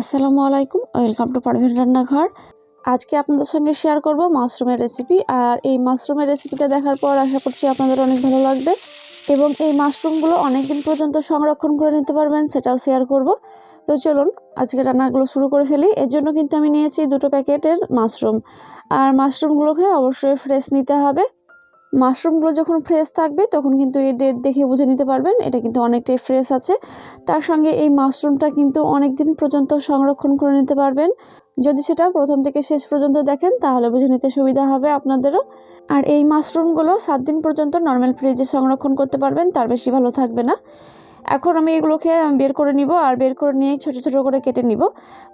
আসসালামু আলাইকুম, welcome to Parvin রান্নাঘর। আজকে আপনাদের সঙ্গে শেয়ার করব মাশরুমের রেসিপি আর এই মাশরুমের রেসিপিটা দেখার পর আশা করছি আপনাদের অনেক ভালো লাগবে। এবং এই মাশরুমগুলো অনেক দিন পর্যন্ত সংরক্ষণ করে নিতে পারবেন, সেটাও শেয়ার করব। তো চলুন আজকে রান্নাগুলো শুরু করে ফেলি। এর জন্য কিন্তু আমি নিয়েছি দুটো প্যাকেটের মাশরুম। আর মাশরুমগুলোকে অবশ্যই ফ্রেশ নিতে হবে। মাশরুমগুলো যখন ফ্রেশ থাকবে, তখন কিন্তু এই ডেট দেখে বুঝে নিতে পারবেন। এটা কিন্তু অনেকটাই ফ্রেশ আছে। তার সঙ্গে এই মাশরুমটা কিন্তু অনেক দিন পর্যন্ত সংরক্ষণ করে নিতে পারবেন। যদি সেটা প্রথম থেকে শেষ পর্যন্ত দেখেন, তাহলে বুঝে নিতে সুবিধা হবে আপনাদেরও। আর এই মাশরুমগুলো সাত দিন পর্যন্ত নর্মাল ফ্রিজে সংরক্ষণ করতে পারবেন, তার বেশি ভালো থাকবে না। এখন আমি এগুলোকে বের করে নিব আর বের করে নিয়ে ছোট ছোট করে কেটে নিব।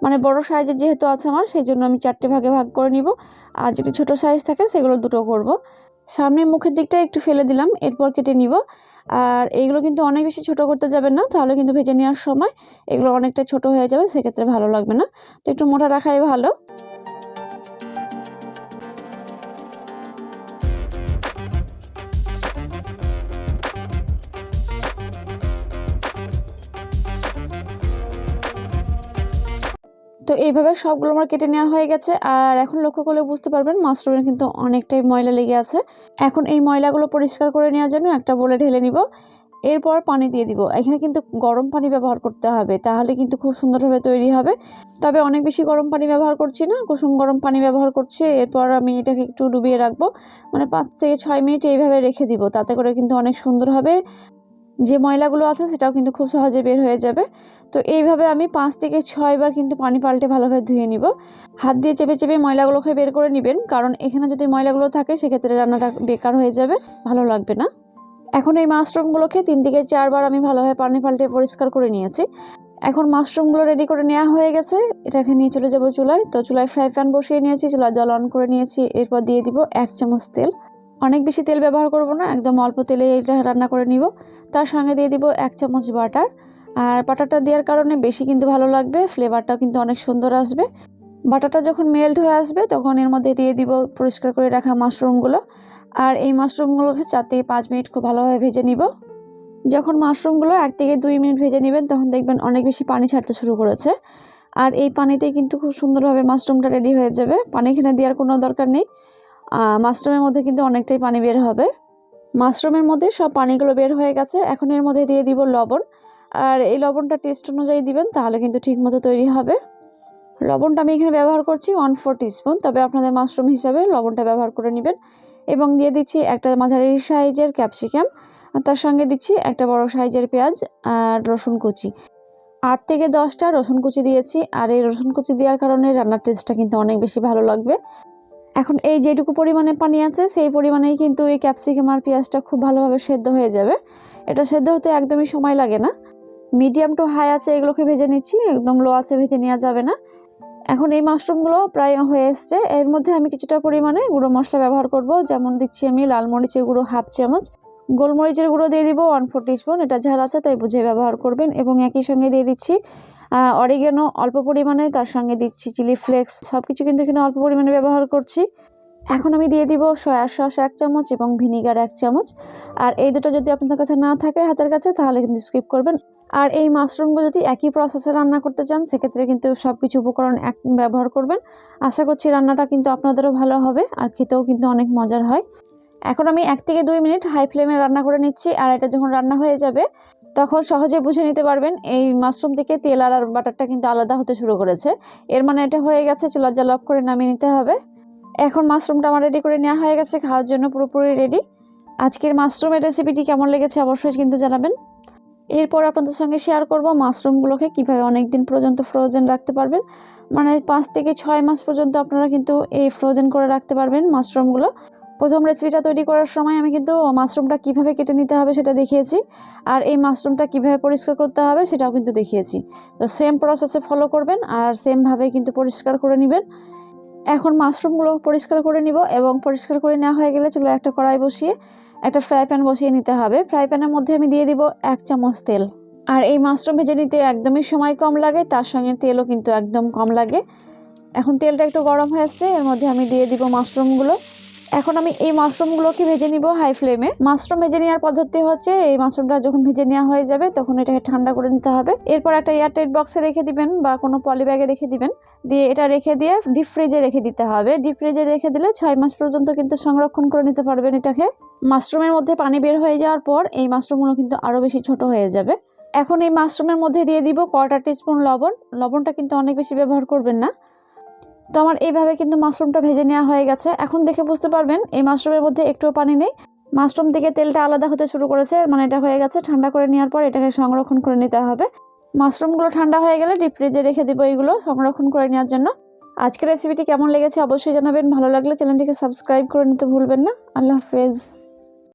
মানে বড় সাইজের যেহেতু আছে আমার, সেই জন্য আমি চারটে ভাগে ভাগ করে নিব। আর যদি ছোট সাইজ থাকে, সেগুলো দুটো করব। সামনে মুখের দিকটা একটু ফেলে দিলাম, এরপর কেটে নিব। আর এইগুলো কিন্তু অনেক বেশি ছোট করতে যাবেন না, তাহলে কিন্তু ভেজে নেওয়ার সময় এগুলো অনেকটা ছোট হয়ে যাবে, সেক্ষেত্রে ভালো লাগবে না। তো একটু মোটা রাখাই ভালো। তো এইভাবে সবগুলো আমার কেটে নেওয়া হয়ে গেছে। আর এখন লক্ষ্য করলে বুঝতে পারবেন, মাশরুমের কিন্তু অনেকটাই ময়লা লেগে আছে। এখন এই ময়লাগুলো পরিষ্কার করে নেওয়ার জন্য একটা বলে ঢেলে নিব। এরপর পানি দিয়ে দিব। এখানে কিন্তু গরম পানি ব্যবহার করতে হবে, তাহলে কিন্তু খুব সুন্দরভাবে তৈরি হবে। তবে অনেক বেশি গরম পানি ব্যবহার করছি না, কুসুম গরম পানি ব্যবহার করছি। এরপর আমি এটাকে একটু ডুবিয়ে রাখব। মানে পাঁচ থেকে ছয় মিনিট এইভাবে রেখে দিব, তাতে করে কিন্তু অনেক সুন্দর হবে। যে ময়লাগুলো আছে সেটাও কিন্তু খুব সহজে বের হয়ে যাবে। তো এইভাবে আমি পাঁচ থেকে ছয়বার কিন্তু পানি পাল্টে ভালোভাবে ধুয়ে নিব। হাত দিয়ে চেপে চেপে ময়লাগুলোকে বের করে নেবেন, কারণ এখানে যদি ময়লাগুলো থাকে সেক্ষেত্রে রান্নাটা বেকার হয়ে যাবে, ভালো লাগবে না। এখন এই মাশরুমগুলোকে তিন থেকে চারবার আমি ভালোভাবে পানি পাল্টে পরিষ্কার করে নিয়েছি। এখন মাশরুমগুলো রেডি করে নেওয়া হয়ে গেছে, এটাকে নিয়ে চলে যাব চুলায়। তো চুলায় ফ্রাই প্যান বসিয়ে নিয়েছি চুলা জল অন করে নিয়েছি, এরপর দিয়ে দিব এক চামচ তেল। অনেক বেশি তেল ব্যবহার করব না, একদম অল্প তেলে এটা রান্না করে নিব। তার সঙ্গে দিয়ে দিব এক চামচ বাটার। আর বাটারটা দেওয়ার কারণে বেশি কিন্তু ভালো লাগবে, ফ্লেভারটাও কিন্তু অনেক সুন্দর আসবে। বাটারটা যখন মেল্ট হয়ে আসবে, তখন এর মধ্যে দিয়ে দিব পরিষ্কার করে রাখা মাশরুমগুলো। আর এই মাশরুমগুলোকে চার থেকে পাঁচ মিনিট খুব ভালোভাবে ভেজে নিব। যখন মাশরুমগুলো এক থেকে দুই মিনিট ভেজে নেবেন, তখন দেখবেন অনেক বেশি পানি ছাড়তে শুরু করেছে। আর এই পানিতেই কিন্তু খুব সুন্দরভাবে মাশরুমটা রেডি হয়ে যাবে। পানি এখানে দেওয়ার কোনো দরকার নেই। মাশরুমের মধ্যে কিন্তু অনেকটাই পানি বের হবে। মাশরুমের মধ্যে সব পানিগুলো বের হয়ে গেছে। এখন এর মধ্যে দিয়ে দিব লবণ। আর এই লবণটা টেস্ট অনুযায়ী দিবেন, তাহলে কিন্তু ঠিকমতো তৈরি হবে। লবণটা আমি এখানে ব্যবহার করছি ওয়ান ফোর টিস্পুন তবে আপনাদের মাশরুম হিসাবে লবণটা ব্যবহার করে নেবেন। এবং দিয়ে দিচ্ছি একটা মাঝারি সাইজের ক্যাপসিকাম তার সঙ্গে দিচ্ছি একটা বড় সাইজের পেঁয়াজ আর রসুন কুচি। আট থেকে দশটা রসুন কুচি দিয়েছি, আর এই রসুন কুচি দেওয়ার কারণে রান্নার টেস্টটা কিন্তু অনেক বেশি ভালো লাগবে। এখন এই যেটুকু পরিমাণে পানি আছে, সেই পরিমাণেই কিন্তু এই ক্যাপসিকাম আর পেঁয়াজটা খুব ভালোভাবে সেদ্ধ হয়ে যাবে। এটা সেদ্ধ হতে একদমই সময় লাগে না। মিডিয়াম টু হাই আছে, এগুলোকে ভেজে নিচ্ছি। একদম লো আছে, ভেজে নেওয়া যাবে না। এখন এই মাশরুমগুলো প্রায় হয়ে এসছে। এর মধ্যে আমি কিছুটা পরিমাণে গুঁড়ো মশলা ব্যবহার করব। যেমন দিচ্ছি আমি লাল মরিচের গুঁড়ো হাফ চামচ। গোলমরিচের গুঁড়ো দিয়ে দিব ওয়ান ফোর টিস্পুন। এটা ঝাল আছে, তাই বুঝে ব্যবহার করবেন। এবং একই সঙ্গে দিয়ে দিচ্ছি অরিগেনো অল্প পরিমাণে, তার সঙ্গে দিচ্ছি চিলি ফ্লেক্স সব কিছু কিন্তু এখানে অল্প পরিমাণে ব্যবহার করছি। এখন আমি দিয়ে দিব সয়া সস এক চামচ এবং ভিনিগার এক চামচ। আর এই দুটো যদি আপনাদের কাছে না থাকে হাতের কাছে, তাহলে কিন্তু স্কিপ করবেন। আর এই মাশরুমগুলো যদি একই প্রসেসে রান্না করতে চান, সেক্ষেত্রে কিন্তু সব কিছু উপকরণ এক ব্যবহার করবেন। আশা করছি রান্নাটা কিন্তু আপনাদেরও ভালো হবে, আর খেতেও কিন্তু অনেক মজার হয়। এখন আমি এক থেকে দুই মিনিট হাই ফ্লেমে রান্না করে নিচ্ছি, আর এটা যখন রান্না হয়ে যাবে তখন সহজে বুঝে নিতে পারবেন। এই মাশরুম থেকে তেল আর বাটারটা কিন্তু আলাদা হতে শুরু করেছে। এর মানে এটা হয়ে গেছে, চুলার জাল অফ করে নামিয়ে নিতে হবে। এখন মাশরুমটা আমার রেডি করে নেওয়া হয়ে গেছে, খাওয়ার জন্য পুরোপুরি রেডি আজকের মাশরুমের রেসিপিটি কেমন লেগেছে অবশ্যই কিন্তু জানাবেন। এরপর আপনাদের সঙ্গে শেয়ার করব মাশরুমগুলোকে কীভাবে অনেক দিন পর্যন্ত ফ্রোজেন রাখতে পারবেন। মানে পাঁচ থেকে ছয় মাস পর্যন্ত আপনারা কিন্তু এই ফ্রোজেন করে রাখতে পারবেন মাশরুমগুলো। প্রথম রেসিপিটা তৈরি করার সময় আমি কিন্তু মাশরুমটা কীভাবে কেটে নিতে হবে সেটা দেখিয়েছি। আর এই মাশরুমটা কীভাবে পরিষ্কার করতে হবে সেটাও কিন্তু দেখিয়েছি। তো সেম প্রসেসে ফলো করবেন আর সেমভাবে কিন্তু পরিষ্কার করে নেবেন। এখন মাশরুমগুলো পরিষ্কার করে নিব এবং পরিষ্কার করে নেওয়া হয়ে গেলে চুলো একটা কড়াই বসিয়ে একটা ফ্রাই প্যান বসিয়ে নিতে হবে। ফ্রাই প্যানের মধ্যে আমি দিয়ে দিব এক চামচ তেল। আর এই মাশরুম ভেজে নিতে একদমই সময় কম লাগে, তার সঙ্গে তেলও কিন্তু একদম কম লাগে। এখন তেলটা একটু গরম হয়ে আসছে, এর মধ্যে আমি দিয়ে দিব মাশরুমগুলো এখন আমি এই মাশরুমগুলোকে ভেজে নিব হাই ফ্লেমে মাশরুম ভেজে নেওয়ার পদ্ধতি হচ্ছে, এই মাশরুমটা যখন ভেজে নেওয়া হয়ে যাবে, তখন এটাকে ঠান্ডা করে নিতে হবে। এরপর একটা এয়ারটাইট বক্সে রেখে দিবেন বা কোনো পলি ব্যাগে রেখে দিবেন। দিয়ে এটা রেখে দিয়ে ডিপ ফ্রিজে রেখে দিতে হবে। ডিপ ফ্রিজে রেখে দিলে ছয় মাস পর্যন্ত কিন্তু সংরক্ষণ করে নিতে পারবেন এটাকে। মাশরুমের মধ্যে পানি বের হয়ে যাওয়ার পর এই মাশরুমগুলো কিন্তু আরও বেশি ছোট হয়ে যাবে। এখন এই মাশরুমের মধ্যে দিয়ে দিব কোয়ার্টার টিস্পুন লবণ। লবণটা কিন্তু অনেক বেশি ব্যবহার করবেন না। তো আমার এইভাবে কিন্তু মাশরুমটা ভেজে নেওয়া হয়ে গেছে। এখন দেখে বুঝতে পারবেন, এই মাশরুমের মধ্যে একটুও পানি নেই। মাশরুম থেকে তেলটা আলাদা হতে শুরু করেছে মানে এটা হয়ে গেছে ঠান্ডা করে নেওয়ার পর এটাকে সংরক্ষণ করে নিতে হবে। মাশরুমগুলো ঠান্ডা হয়ে গেলে ডিপ ফ্রিজে রেখে দেবো এইগুলো সংরক্ষণ করে নেওয়ার জন্য। আজকের রেসিপিটি কেমন লেগেছে অবশ্যই জানাবেন, ভালো লাগলে চ্যানেলটিকে সাবস্ক্রাইব করে নিতে ভুলবেন না। আল্লাহ হাফেজ।